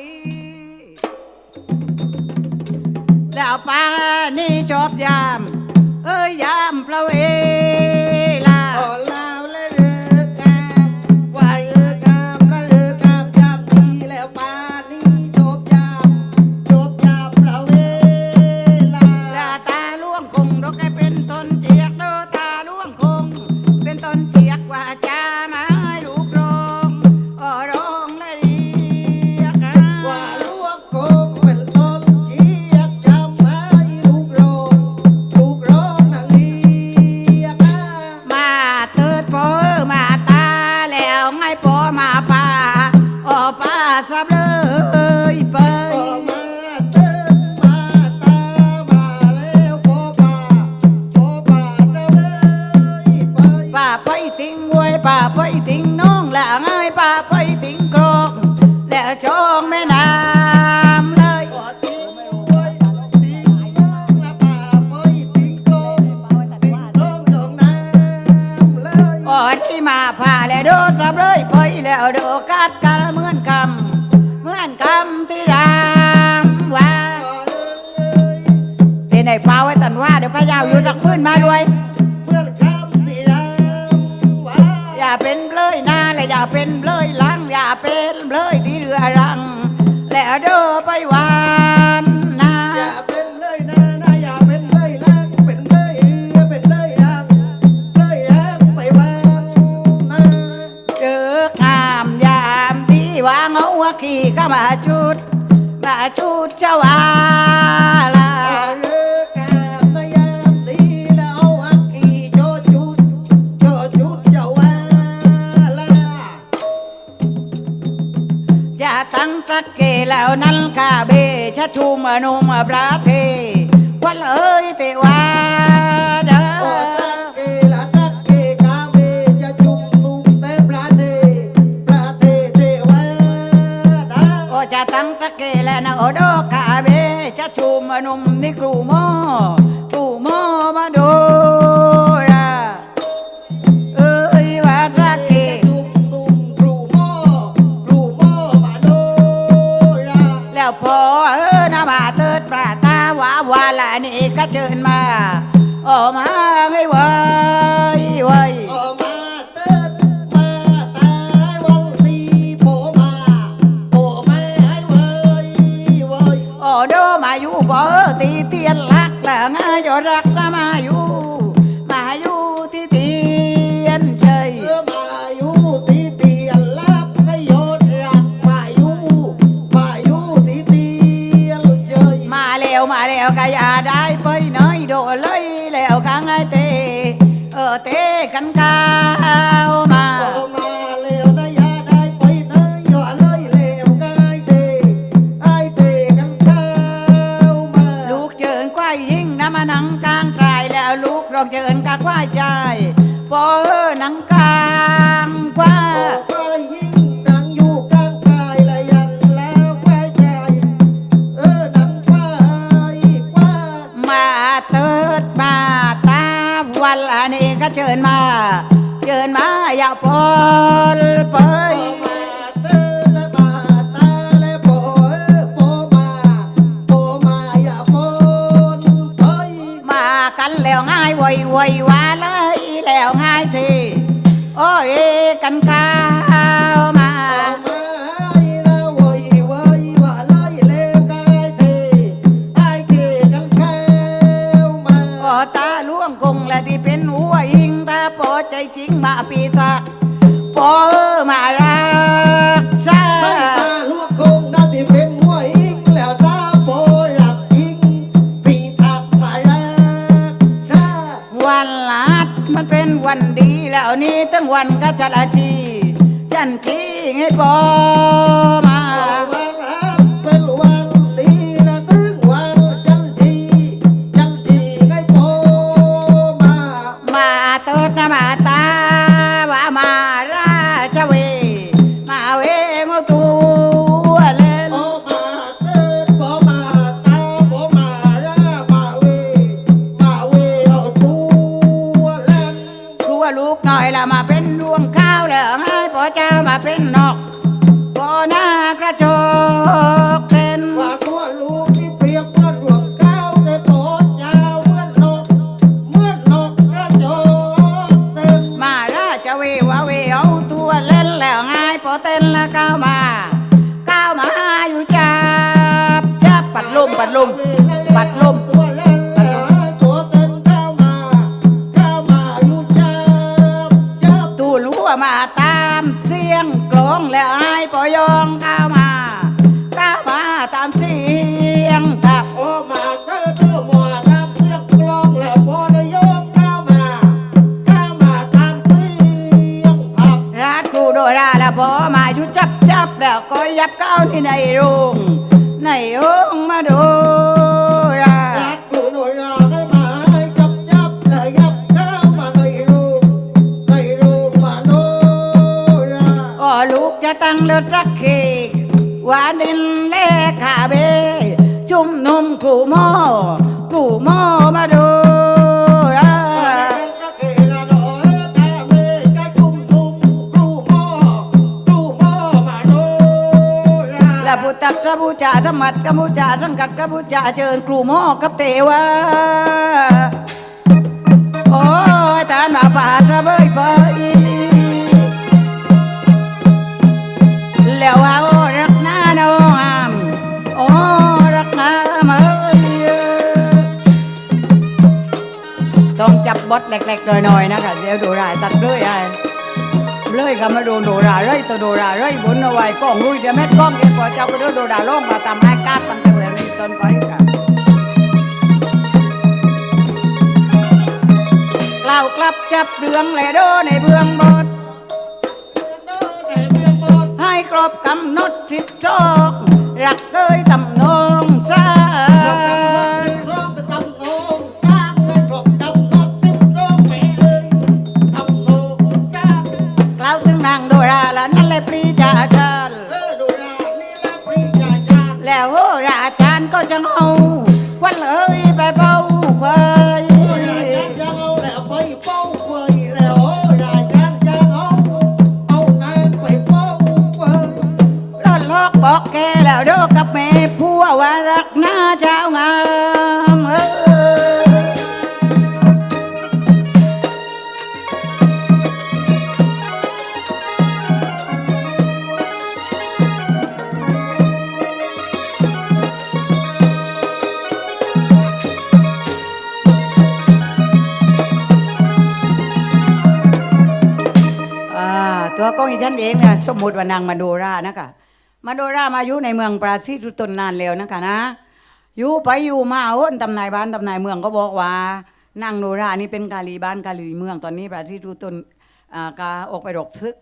ดีแล้วปานี้อบยาม เอ้ยยามพระเว mas um abraço. นาบาเติดปราตาวาวาละนี่ก็เจิญมาโอ้มาให้ไว้ไวโอ้มาติดปราตาวันนี้โผมาโผมาให้ไวไวโอ้โดมาอยู่บ่ตีเทียนลักหลังยอรักทำไม why you are. ngay bom ยับก้าวที่ในโรงในโรงมาดูรารักดูหน่อยอยาให้มาให้จับจับแล้วยับเข้ามาในรูปในรูมาโนราอ๋อลูกจะตั้งเลือดรักเคกหวานดินเล่ขาเบ ชุ่มนมครูโมครูโมมาดู กระบูชาธรรมัดกระบูชาทั้งกัดกระบูชาเชิญครูโมกับเทวาโอ้ยทานมาบาทระเบยไปแล้วว่าโอ้รักนาโนอามโอ้รักนามาเอยต้องจับบทเล็กๆหน่อยๆนะคะเดี๋ยวดูรายตัดเลยไอ้ ยก็มาดนโดราเลยตัวโดราเลยบนเอาไว้กล้องลุยจะเม็ดกล้องเองพอเจ้าก็เดินโดราลงมาตามไม้กาดตั้งแต่เวลานี้ต้นไปกันกล่าวกลับจับเรืองแหล่โดในเบื้องบดให้ครบกำหนดสิบจอกรักเอ้ยตำ เองเนี่ยสมมติว่านางมาโดรานะคะมาโดรามาอยู่ในเมืองปราซีตุตนนานแล้วนะคะนะอยู่ไปอยู่มาโอ้นตำนายบ้านตำนายเมืองก็บอกว่านางโนรานี่เป็นกาลีบ้านกาลีเมืองตอนนี้ปราซีตุตนอ่ากาออกไปรบซึก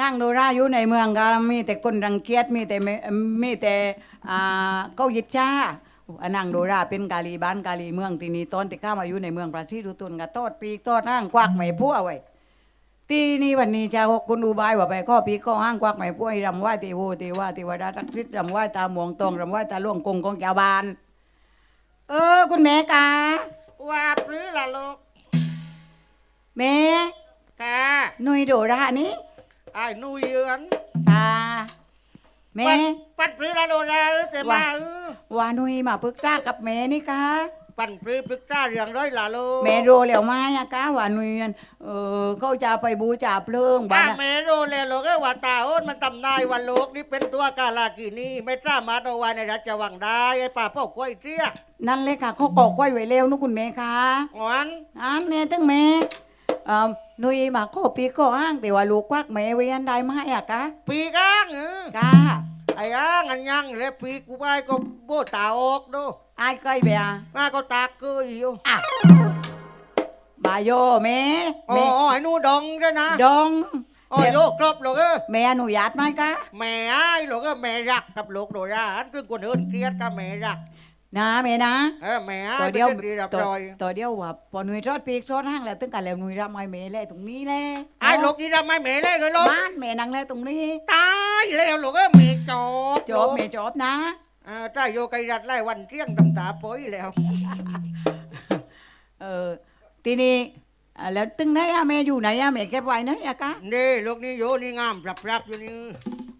นางโนราอยู่ในเมืองก็มีแต่คนรังเกียจมีแต่ไม่มีแต่อ่าเขายิดจ้าอ่านางโดราเป็นกาลีบ้านกาลีเมืองทีนี้ตอนที่ข้ามาอยู่ในเมืองปราซีตุตนก็โตดปีกโตดห้างกวักไม่พัวไว้ ตีนี้วันนี้จะหกคุณอุบายว่าไปข้อปีข้อห้างควักไม่ป่วยรำไหว้เทโวเทวาเทวดาทักษิตรำไหว้ตาหมวงตองรำไหว้ตาล่วงกงของชาวบ้าน เออ คุณแม่กาว่าปรือล่ะลูกแม่กาหนุยโดรานี่ไอ้หนุ่ยเอือนตาแม่ปัดปัดปรือละโดราเออแต่มาเออว่าหนุยมาปรึกษากับแม่นี่กา ปั่นปรือปรึกษาเรื่องร้อยละลูกแม่โรแล้วไหมาอะกาว่าหนุยนั่นเออเขาจะไปบูชาเพลิงบ้าถ้านเมโรเลยลูกเอ้ยว่าตาโอนมันตำนายวันลูกนี่เป็นตัวกาลากินีไม่สามารถเอาไว้ในราชวังได้ไอ้ป่าเป้ากล้วยเตี้ยนั่นเลยค่ะเขากอกไว้ไว้แล้วนุคุณแม่คะงอนอันเนี่ยทั้งแม่เอ่อหนุยมาข้อปีข้อห้างแต่ว่าลูกควักแม่ไว้อันใดมาให้อะกะปีก้างเออกาไอ้อ้างอันยังแล้วปีกูไปก็โบตาออกดู อายก้อยเบียมาก็ตาเกยอยู่อะบายโยแม่อ๋อแม่ไอ้หนูดองด้วยนะดองอ๋อโยกครบลูกเอ้ยแม่อนุญาตไหมกะแม่ไอ้ลูกเอ้ยแม่รักกับลูกโดราอันคือคนอื่นเครียดกับแม่รักนะแม่นะเออแม่ไอ้ตัวเป็นเดียวเรื่องดีรับตัวรอย ตัวเดียวว่าพอหนุ่ยทอดปีกทอดห้างแล้วตึงกันแล้วหนุ่ยรับไม้แม่แล้วตรงนี้แหละไอ้ลูกยี่ทำไมแม่เล่เลยลูกบ้านแม่นั่งแล้วตรงนี้ตายแล้วลูกเอ้ยแม่จบจบแม่จบนะ อ่าถ้าโยไกรัดไล่วันเที่ยงตำตาโป้ยแล้ว เออทีนี้อะแล้วตึงไหนอะแม่อยู่ไหนอะแม่เก็บไว้ไหนอะกะนี่ลูกนี่โยนี่งามปรับปรับอยู่นี่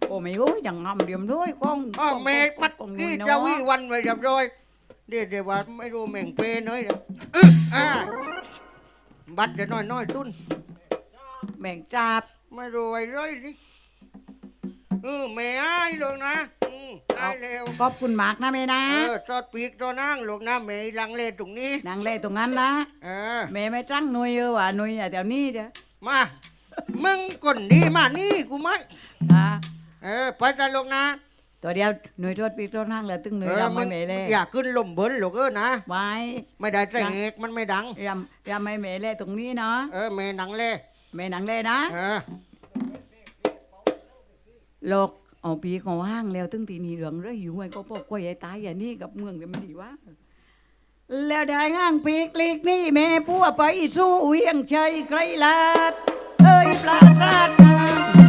โอ้ไม่รู้อย่างงำเดียมด้วยกล้องอ๋อแม่ปัดกล้องนี่เนาจะวิวันไว้เรียบร้อยเดี๋ยวเดี๋ยวว่าไม่รู้แม่งเปนน้อยเดี๋ยวอึ๊ะอ่าบัดเดี๋ยวน้อยน้อยตุ้นแม่งจับไม่รู้ไอ้ร้อยนี่เออแม่ไอ้ายลูกนะ อืมไอ้ายเร็วขอบคุณมากนะแม่นะ เออจอดปีกจอนั่งลูกนะแม่ลังเลตรงนี้นางเล่ตรงนั้นนะเออแม่ไม่ตั้งหนุยเออว่าหนุยอะแถวนี้จ้ะมา มึงคนดีมานี่กูไหมอ่าเออไปจ้ะลูกนะตัวเดียวหนุยทวดปีกทวดห้างเลยตึงหนุยเออรำไม่แม่เลยอย่าขึ้นลมเบิ้ลลูกเออนะไว้ไม่ได้ใจเอกมันไม่ดังรำรำไม่แม่เลยตรงนี้เนาะเออแม่หนังเล่แม่นางเล่นะเออ โลก เอาปีของห้างแล้วตั้งทีนี่เหลืองเรื่อยอยู่ห้วยก็ปอกกล้วยไอ้ตายอย่างนี้กับเมืองเดี๋ยวมันดีวะแล้วได้ห้างปีกลีกนี่แม่พัวไปสู้เวียงชัยไกลลาด เอ้ยปลาสาดน้ำ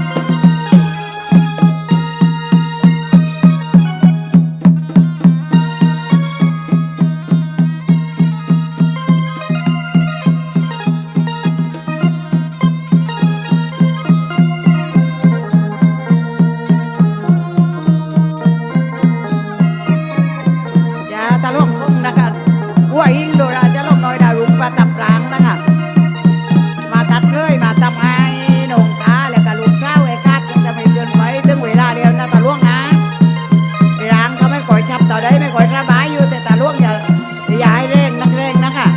่อยชับต่อได้ไม่ก่อยสบายอยู่แต่ตะล่วงอย่าอย่าให้เร่งนักเร่งนะคะ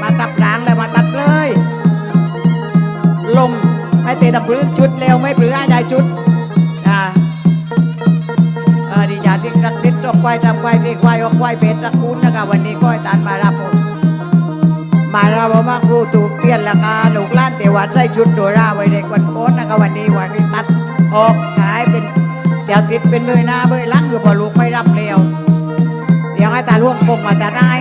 มาตับรางแล้วมาตัดเลย ลงให้เตะตะปลื้ชุดเร็วไม่ปลื้ให้ได้ชุดอ่าดิฉันที่รักทิศตกควายทำควายที่ควายออกควายเพชรรักคุณนะคะวันนี้ก็ให้ตานมารับผมมารับเอามาครูถูกเตี้ยนแล้วก็ลูกล้านเทวัดใส่ชุดโดราไว้เด็กวันโกนนะคะวันนี้วันนี้ตัดออก เดี๋ยวติดเป็นเบยหน้าเบยหลังอยู่พอลูกไม่รับเร็วเดี๋ยวให้ตาล่วงกงมาแต่ได้